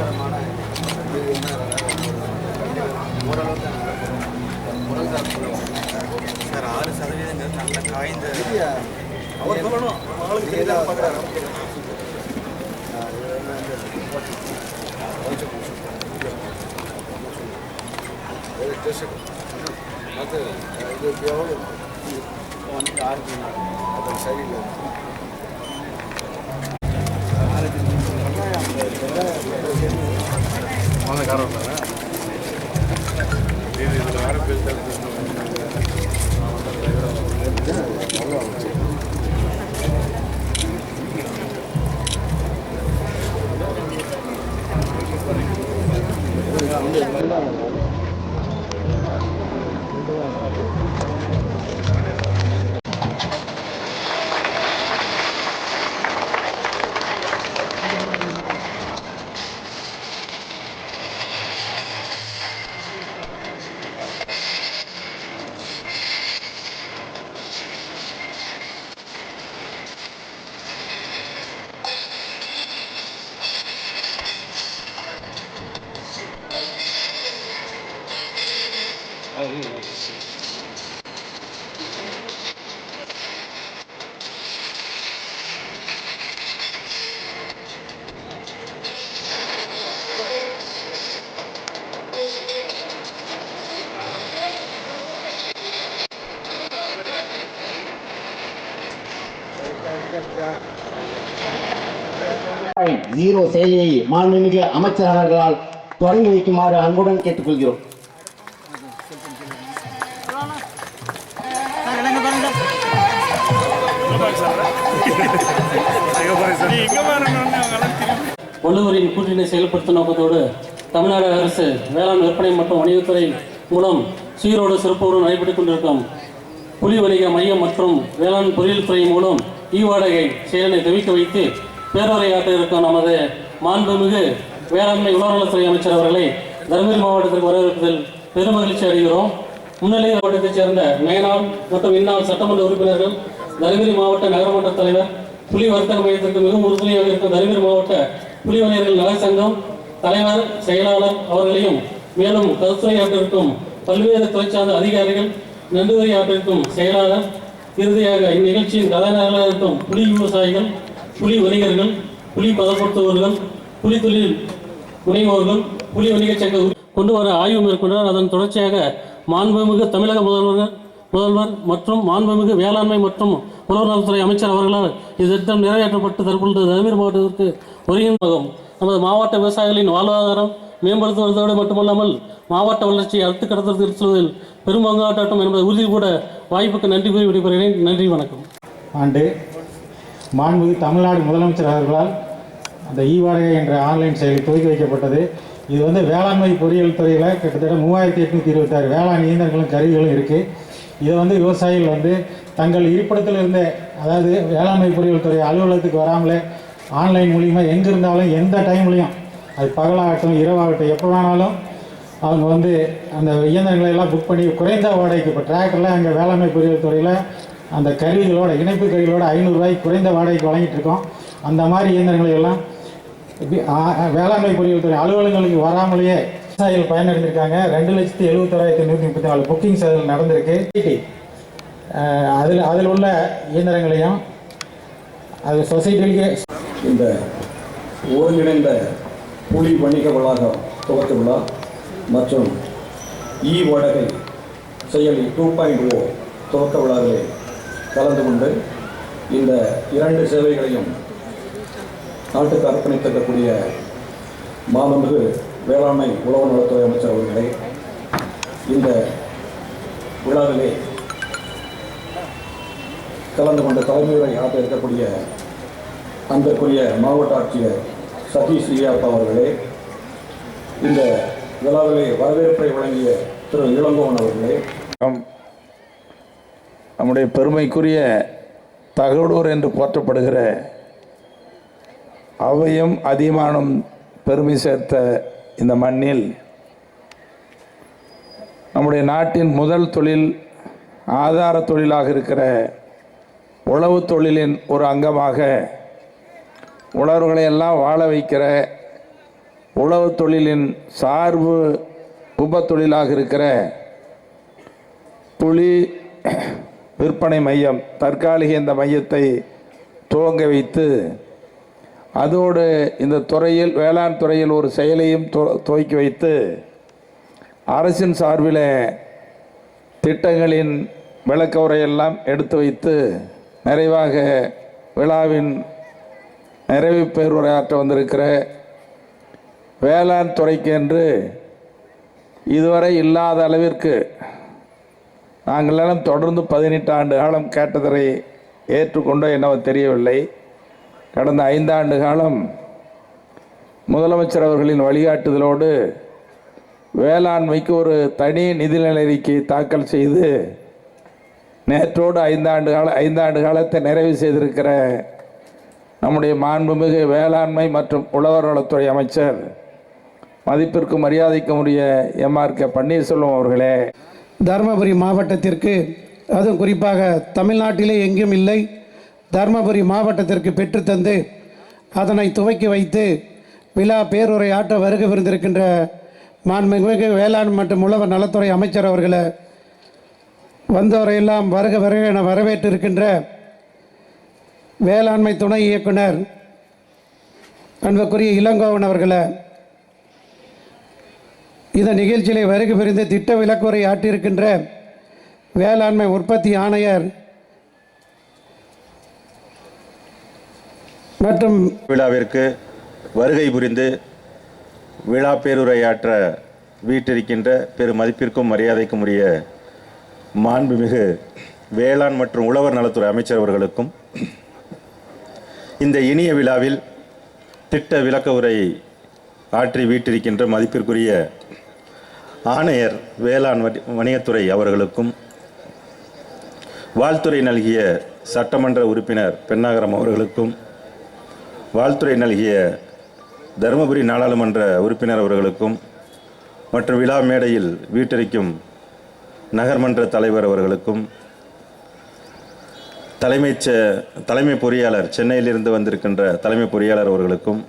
என்ன ஓரளவுக்கு சார் ஆறு சதவீதம் நல்ல காய்ந்த அவர் சொல்லணும். ஆளுக்கு தெரியாத பார்க்குறாரு. அது இது எவ்வளோ வந்து ஆறு அது சரியில்லை ஜீரோ செயலியை மாண்புமிகு அமைச்சர் தொடங்கி வைக்குமாறு அன்புடன் கேட்டுக்கொள்கிறோம். வள்ளுவரின் கூற்றினை செயல்படுத்தும் நோக்கத்தோடு தமிழ்நாடு அரசு வேளாண் விற்பனை மற்றும் வணிகத்துறை மூலம் சீரோடு சிறப்போடு நடைபெற்றுக் கொண்டிருக்கும் புலி வணிக மையம் மற்றும் வேளாண் பொறியியல் துறை மூலம் ஈ வாடகை செயலனை தவிக்க வைத்து பேரவையாற்ற இருக்கும் நமது மாண்புமிகு வேளாண்மை உணவுநலத்துறை அமைச்சர் அவர்களை தருமபுரி மாவட்டத்திற்கு வரவேற்பதில் பெருமகிழ்ச்சி அடைகிறோம். முன்னிலை மாவட்டத்தைச் சேர்ந்த மேனாள் மற்றும் இந்நாள் சட்டமன்ற உறுப்பினர்கள் தருமபுரி மாவட்ட நகரமன்ற தலைவர் புலி வர்த்தக மையத்திற்கு மிகவும் உறுதுணையாக இருக்கும் தருமபுரி மாவட்ட புலி வணிகர்கள் நல சங்கம் தலைவர் செயலாளர் அவர்களையும் மேலும் கருத்துரையாற்றிருக்கும் பல்வேறு துறை சார்ந்த அதிகாரிகள் நன்றியுரையாற்றிருக்கும் செயலாளர் இறுதியாக இந்நிகழ்ச்சியின் கதாநாயகர்களாக இருக்கும் புலி விவசாயிகள் புலி வணிகர்கள் புலி பதப்படுத்துபவர்கள் புலி தொழில் முனைவோர்கள் புலி வணிகச் சங்க கொண்டு வர ஆய்வு மேற்கொண்டார். அதன் தொடர்ச்சியாக மாண்புமிகு தமிழக முதல்வர் முதல்வர் மற்றும் மாண்புமிகு வேளாண்மை மற்றும் உழவர் நலத்துறை அமைச்சர் அவர்களால் இத்திட்டம் நிறைவேற்றப்பட்டு தற்பொழுது தருமபுரி மாவட்டத்திற்கு ஒருங்கிணைப்பாகும் நமது மாவட்ட விவசாயிகளின் வாழ்வாதாரம் மேம்படுத்துவதோடு மட்டுமல்லாமல் மாவட்ட வளர்ச்சியை அடுத்து கடத்திற்கு செல்வதில் பெரும் பங்காற்றட்டும் என்பதை உறுதி கூட வாய்ப்புக்கு நன்றி கூறி விடைபெறுகிறேன். நன்றி வணக்கம். ஆண்டு மாண்புமிகு தமிழ்நாடு முதலமைச்சர் அவர்களால் அந்த இ வாடகை என்ற ஆன்லைன் செயலி துவக்கி வைக்கப்பட்டது. இது வந்து வேளாண்மை பொறியியல் துறையில் கிட்டத்தட்ட மூவாயிரத்தி எட்நூற்றி இருபத்தாறு வேளாண் இயந்திரங்களும் கருவிகளும் இருக்குது இதை வந்து விவசாயிகள் வந்து தங்கள் இருப்பிடத்தில் இருந்தே அதாவது வேளாண்மை பொறியியல் துறை அலுவலகத்துக்கு வராமலே ஆன்லைன் மூலிமா எங்கே இருந்தாலும் எந்த டைம்லையும் அது பகலாகட்டும் இரவாகட்டும் எப்போ வேணாலும் அவங்க வந்து அந்த இயந்திரங்களை எல்லாம் புக் பண்ணி குறைந்த வாடகைக்கு இப்போ டிராக்டர்லாம் எங்கள் வேளாண்மை பொறியியல் துறையில் அந்த கருவிகளோட இணைப்பு கருவிகளோட ஐநூறுரூவாய்க்கு குறைந்த வாடகைக்கு வழங்கிட்டு இருக்கோம் அந்த மாதிரி இயந்திரங்களை எல்லாம் வேளாண்மை பொறியியல் துறை அலுவலகங்களுக்கு வராமலேயே விவசாயிகள் பயனடைந்திருக்காங்க ரெண்டு லட்சத்தி எழுபத்தோராயிரத்தி நூற்றி முப்பத்தி நாலு புக்கிங்ஸ் அதில் நடந்திருக்கு. அதில் அதில் உள்ள இயந்திரங்களையும் அது சொசைட்டிக்கு இந்த ஒருங்கிணைந்த புலி வணிக வளாகம் துவக்க விழா மற்றும் இ வடகை செயலி டூ பாயிண்ட் ஓ oh துவக்க விழாவிலே கலந்து கொண்டு இந்த இரண்டு சேவைகளையும் நாட்டுக்கு அர்ப்பணித்திருக்கக்கூடிய மாமன்று வேளாண்மை உழவு நலத்துறை அமைச்சர் அவர்களே இந்த விழாவிலே கலந்து கொண்ட தலைமையுரை ஆற்ற இருக்கக்கூடிய அன்பிற்குரிய மாவட்ட ஆட்சியர் சதீஷ் ஸ்ரீயாப்பா அவர்களே இந்த விழாவிலே வரவேற்பை வழங்கிய திரு இளங்கோவன் அவர்களே. நம்முடைய பெருமைக்குரிய தகடூர் என்று போற்றப்படுகிற அவையும் அதிமானம் பெருமை சேர்த்த இந்த மண்ணில் நம்முடைய நாட்டின் முதல் தொழில் ஆதார தொழிலாக இருக்கிற உழவு தொழிலின் ஒரு அங்கமாக உழவர்களை எல்லாம் வாழ வைக்கிற உழவு தொழிலின் சார்பு உப தொழிலாக இருக்கிற புலி விற்பனை மையம் தற்காலிக இந்த மையத்தை துவங்க வைத்து அதோடு இந்த துறையில் வேளாண் துறையில் ஒரு செயலையும் துவக்கி வைத்து அரசின் சார்பில் திட்டங்களின் விளக்க உரையெல்லாம் எடுத்து வைத்து நிறைவாக விழாவின் நிறைவு பேருரையாற்ற வந்திருக்கிற வேளாண் துறைக்கு என்று இதுவரை இல்லாத அளவிற்கு நாங்கள் எல்லாம் தொடர்ந்து பதினெட்டு ஆண்டு காலம் கேட்டதரை ஏற்றுக்கொண்டோ என்னவோ தெரியவில்லை. கடந்த ஐந்தாண்டு காலம் முதலமைச்சர் அவர்களின் வழிகாட்டுதலோடு வேளாண்மைக்கு ஒரு தனி நிதிநிலை அறிக்கை தாக்கல் செய்து நேற்றோடு ஐந்தாண்டு கால ஐந்தாண்டு காலத்தை நிறைவு செய்திருக்கிற நம்முடைய மாண்புமிகு வேளாண்மை மற்றும் உழவர் நலத்துறை அமைச்சர் மதிப்பிற்கும் மரியாதைக்கும் உரிய எம்ஆர் கே பன்னீர்செல்வம் அவர்களே. தருமபுரி மாவட்டத்திற்கு அதுவும் குறிப்பாக தமிழ்நாட்டிலே எங்கும் இல்லை தருமபுரி மாவட்டத்திற்கு பெற்றுத்தந்து அதனை துவக்கி வைத்து விழா பேருரை ஆற்ற வருகை புரிந்திருக்கின்ற மாண்புமிகு வேளாண் மற்றும் உழவர் நலத்துறை அமைச்சர் அவர்களை வந்தவரையெல்லாம் வருக வருக என வரவேற்றிருக்கின்ற வேளாண்மை துணை இயக்குனர் அன்புக்குரிய இளங்கோவன் அவர்களை இந்த நிகழ்ச்சியிலே வருகை புரிந்து திட்ட விளக்குரை ஆற்றியிருக்கின்ற வேளாண்மை உற்பத்தி ஆணையர் மற்றும் விழாவிற்கு வருகை புரிந்து விழா பேருரையாற்ற வீட்டிருக்கின்ற பெரு மதிப்பிற்கும் மரியாதைக்கும் உரிய மாண்புமிகு வேளாண் மற்றும் உழவர் நலத்துறை அமைச்சர் அவர்களுக்கும் இந்த இனிய விழாவில் திட்ட விளக்க உரை ஆற்றி வீட்டிருக்கின்ற மதிப்பிற்குரிய ஆணையர் வேளாண் வணிகத்துறை அவர்களுக்கும் வாழ்த்துறை நல்கிய சட்டமன்ற உறுப்பினர் பெண்ணாகரம் அவர்களுக்கும் வாழ்த்துறை நல்கிய தருமபுரி நாடாளுமன்ற உறுப்பினர் அவர்களுக்கும் மற்றும் விழா மேடையில் வீட்டிருக்கும் நகர்மன்ற தலைவர் அவர்களுக்கும் தலைமைச் தலைமை பொறியாளர் சென்னையிலிருந்து வந்திருக்கின்ற தலைமை பொறியாளர் அவர்களுக்கும்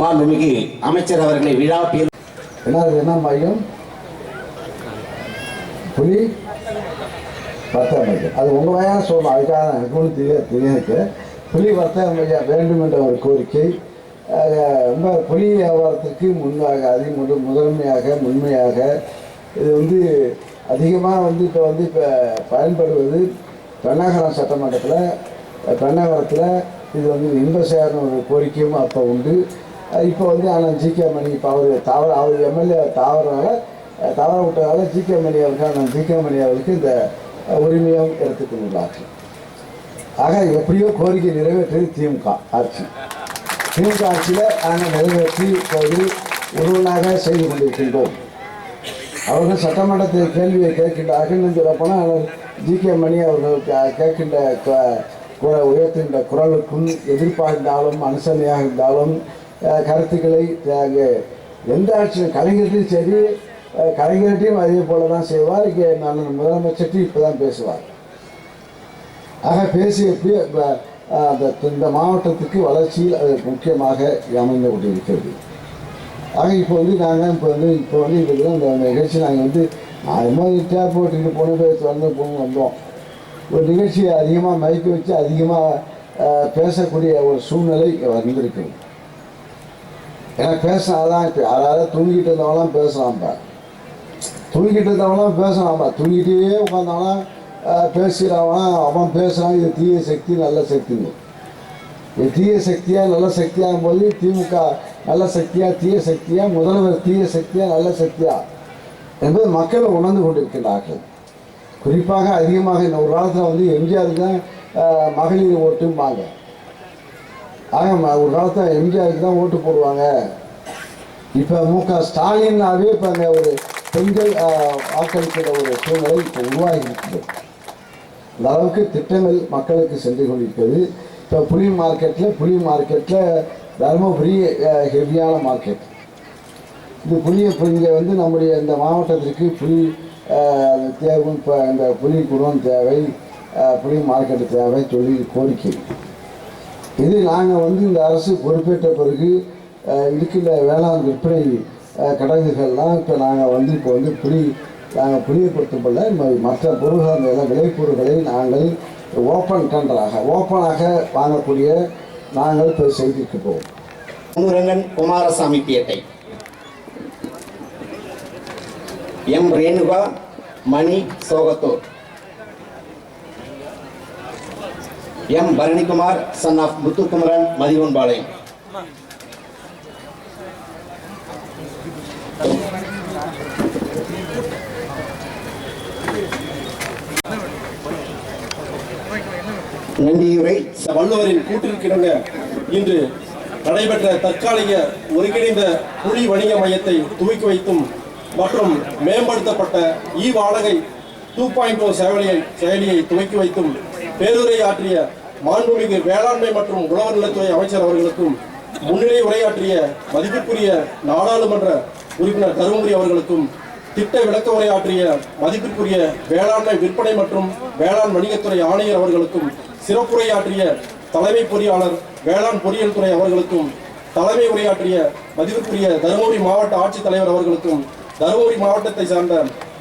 மாண்புமிகு அமைச்சர் அவர்களை விழா பேர் என்ன மையம்? புலி? வர்த்தக மையம் அது உங்கள் வகையான சொல்லணும் அதுக்காக எனக்கு ஒன்றும் தெரிய தெரியாது. புலி வர்த்தக மையம் வேண்டும் என்ற ஒரு கோரிக்கை. ரொம்ப புலி வியாபாரத்திற்கு முன்பாக அதி முழு முதன்மையாக முன்மையாக இது வந்து அதிகமாக வந்து இப்போ வந்து இப்போ பயன்படுவது பெண்ணாகரம் சட்டமன்றத்தில் பெண்ணாகரத்தில் இது வந்து இன்பசேகரன் ஒரு கோரிக்கையும் அப்போ உண்டு. இப்போ வந்து ஆனால் ஜி கே மணி இப்போ அவர் தவற அவர் எம்எல்ஏ தவறால தவற விட்டதால ஜி கே மணி அவருக்கு அண்ணன் ஜி கே மணி அவருக்கு இந்த உரிமையும் எடுத்துக்கொண்டுள்ளார்கள் ஆக எப்படியோ கோரிக்கை நிறைவேற்றியது திமுக ஆட்சி. திமுக ஆட்சியில் நாங்கள் நிறைவேற்றி இப்போது ஒருவனாக செய்து கொண்டிருக்கின்றோம். அவர்கள் சட்டமன்றத்தில் கேள்வியை கேட்கின்ற என்று சொல்லப்போனால் ஜி கே மணி அவர்கள் கேட்கின்ற கு- உயர்த்துகின்ற குரலுக்கும் எதிர்ப்பாக அனுசரணையாக இருந்தாலும் கருத்துக்களை அங்கே எந்த ஆட்சியும் கலைஞர்கிட்டையும் சரி கலைஞர்கிட்டையும் அதே போல தான் செய்வார். இங்கே நான் முதலமைச்சர்கிட்டையும் இப்போ தான் பேசுவார். ஆக பேசிய அந்த இந்த மாவட்டத்துக்கு வளர்ச்சியில் அது முக்கியமாக அமைந்து கொண்டிருக்கிறது. ஆக இப்போ வந்து நாங்கள் இப்போ வந்து இப்போ வந்து இதுக்கு இந்த நிகழ்ச்சி நாங்கள் வந்து மாதிரி டேப் போட்டுக்கிட்டு போன போய் திறந்து போக வந்தோம். ஒரு நிகழ்ச்சியை அதிகமாக மயக்க வச்சு அதிகமாக பேசக்கூடிய ஒரு சூழ்நிலை வந்திருக்கு. ஏன்னா பேசினாதான் இப்போ யாராவது தூங்கிட்டு இருந்தவங்களாம் பேசலாம்ப்பா. தூங்கிட்டு இருந்தவங்களாம் பேசலாம்ப்பா. தூங்கிட்டே உட்காந்தவங்களாம் பேசுகிறவனா அவன் பேசுகிறான் இது தீய சக்தி நல்ல சக்திங்க தீய சக்தியாக நல்ல சக்தியாகும் போது திமுக நல்ல சக்தியாக தீய சக்தியாக முதல்வர் தீய சக்தியாக நல்ல சக்தியாக என்பது மக்கள் உணர்ந்து கொண்டிருக்கின்றார்கள். குறிப்பாக அதிகமாக இந்த ஒரு காலத்தில் வந்து எம்ஜிஆருக்கு தான் மகளிர் ஓட்டும்பாங்க. ஆக ஒரு காலத்தில் எம்ஜிஆருக்கு தான் ஓட்டு போடுவாங்க. இப்போ மு க ஸ்டாலின்னாவே இப்போ அந்த ஒரு பெண்கள் வாக்களிக்கிற ஒரு சூழ்நிலை இப்போ உருவாகி இருக்குது அந்த அளவுக்கு திட்டங்கள் மக்களுக்கு சென்று கொண்டிருக்கிறது. இப்போ புலி மார்க்கெட்டில் புலி மார்க்கெட்டில் தருமபுரி ஹெவியான மார்க்கெட். இந்த புளியை இங்கே வந்து நம்முடைய இந்த மாவட்டத்திற்கு புலி அஹ், தேவை இப்போ இந்த புலி குடும்பம் தேவை புளி மார்க்கெட்டு தேவை தொழில் கோரிக்கை. இது நாங்கள் வந்து இந்த அரசு பொறுப்பேற்ற பிறகு இருக்கிற வேளாண் விற்பனை அஹ், இப்போ நாங்கள் வந்து இப்போ வந்து புலி நாங்கள் புளியப்படுத்தப்படல ம- மற்ற பொருள்கள் எல்லாம் விளைபொருட்களை நாங்கள் ஓப்பன் டெண்டராக ஓப்பனாக வாங்கக்கூடிய நாங்கள் இப்போ செய்திருக்கிறோம் Munurangan Kumarasamy Pettai. M Renuka Mani Sogathur. M Baranikumar son of Muthukumaran Mathivanpalayam. நன்றியுரை வள்ளுவரின் கூற்றிற்கிணங்க இன்று நடைபெற்ற தற்காலிக ஒருங்கிணைந்த புலி வணிக மையத்தை துவக்கி வைத்தும் மற்றும் மேம்படுத்தப்பட்ட இ வாடகை டூ பாயிண்ட் ஓ செயலியை செயலியை துவக்கி வைத்தும் பேருரை ஆற்றிய மாண்புமிகு வேளாண்மை மற்றும் உழவர் நலத்துறை அமைச்சர் அவர்களுக்கும் முன்னிலை உரையாற்றிய மதிப்புக்குரிய நாடாளுமன்ற உறுப்பினர் தருமபுரி அவர்களுக்கும் திட்ட விளக்க உரையாற்றிய மதிப்பிற்குரிய வேளாண்மை விற்பனை மற்றும் வேளாண் வணிகத்துறை ஆணையர் அவர்களுக்கும் சிறப்புரையாற்றிய தலைமை பொறியாளர் வேளாண் பொறியியல் துறை அவர்களுக்கும் தலைமை உரையாற்றிய மதிப்பிற்குரிய தருமபுரி மாவட்ட ஆட்சித்தலைவர் அவர்களுக்கும் தருமபுரி மாவட்டத்தை சார்ந்த